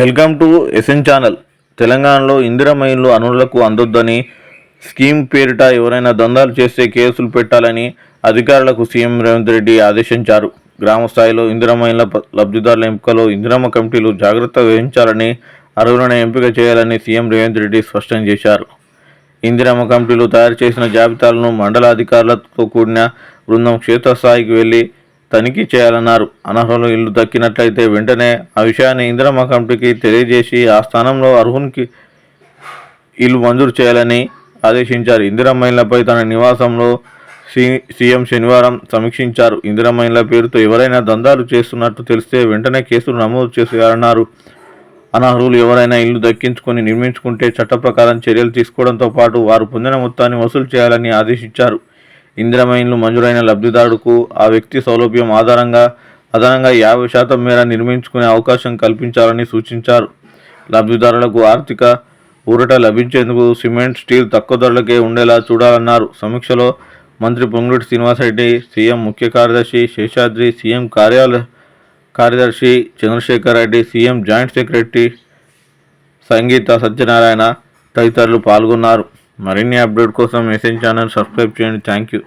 Welcome to SN channel. తెలంగాణలో ఇందిరమైన్లు అనులకు అందొద్దని scheme పేరిట ఎవరైనా దందాలు చేస్తే కేసులు పెట్టాలని అధికారులకు సీఎం రేవంత్ రెడ్డి ఆదేశించారు. గ్రామ స్థాయిలో ఇందిరమైన్ల లబ్ధిదారుల ఎంపికలో ఇందిరమ్మ కమిటీలు జాగ్రత్త వహించాలని అర్హులను ఎంపిక చేయాలని సీఎం రేవంత్ రెడ్డి స్పష్టం చేశారు. ఇందిరమ్మ కమిటీలు తయారు చేసిన జాబితాలను మండల అధికారులతో కూడిన బృందం క్షేత్రస్థాయికి వెళ్ళి తనిఖీ చేయాలన్నారు. అనర్హులు ఇల్లు దక్కినట్లయితే వెంటనే ఆ విషయాన్ని ఇందిరమ్మ కమిటీకి తెలియజేసి ఆ స్థానంలో అర్హునికి ఇల్లు మంజూరు చేయాలని ఆదేశించారు. ఇందిరమ్మ ఇళ్ళపై తన నివాసంలో సి సీఎం శనివారం సమీక్షించారు. ఇందిరమ్మ ఇళ్ళ పేరుతో ఎవరైనా దందాలు చేస్తున్నట్టు తెలిస్తే వెంటనే కేసులు నమోదు చేసేయాలన్నారు. అనర్హులు ఎవరైనా ఇల్లు దక్కించుకొని నిర్మించుకుంటే చట్ట ప్రకారం చర్యలు తీసుకోవడంతో పాటు వారు పొందిన మొత్తాన్ని వసూలు చేయాలని ఆదేశించారు. ఇందిరమైన్లు మంజూరైన లబ్ధిదారుడుకు ఆ వ్యక్తి సౌలభ్యం ఆధారంగా అదనంగా యాభై శాతం మేర నిర్మించుకునే అవకాశం కల్పించాలని సూచించారు. లబ్ధిదారులకు ఆర్థిక ఊరట లభించేందుకు సిమెంట్ స్టీల్ తక్కువ ధరలకే ఉండేలా చూడాలన్నారు. సమీక్షలో మంత్రి పొంగులేటి శ్రీనివాసరెడ్డి సీఎం ముఖ్య కార్యదర్శి శేషాద్రి సీఎం కార్యాలయ కార్యదర్శి Chandrasekhar Reddy CM joint secretary Sangeetha Satyanarayana తదితరులు పాల్గొన్నారు. మరిన్ని అప్డేట్ కోసం మెసేజ్ ఛానల్ సబ్స్క్రైబ్ చేయండి. Thank you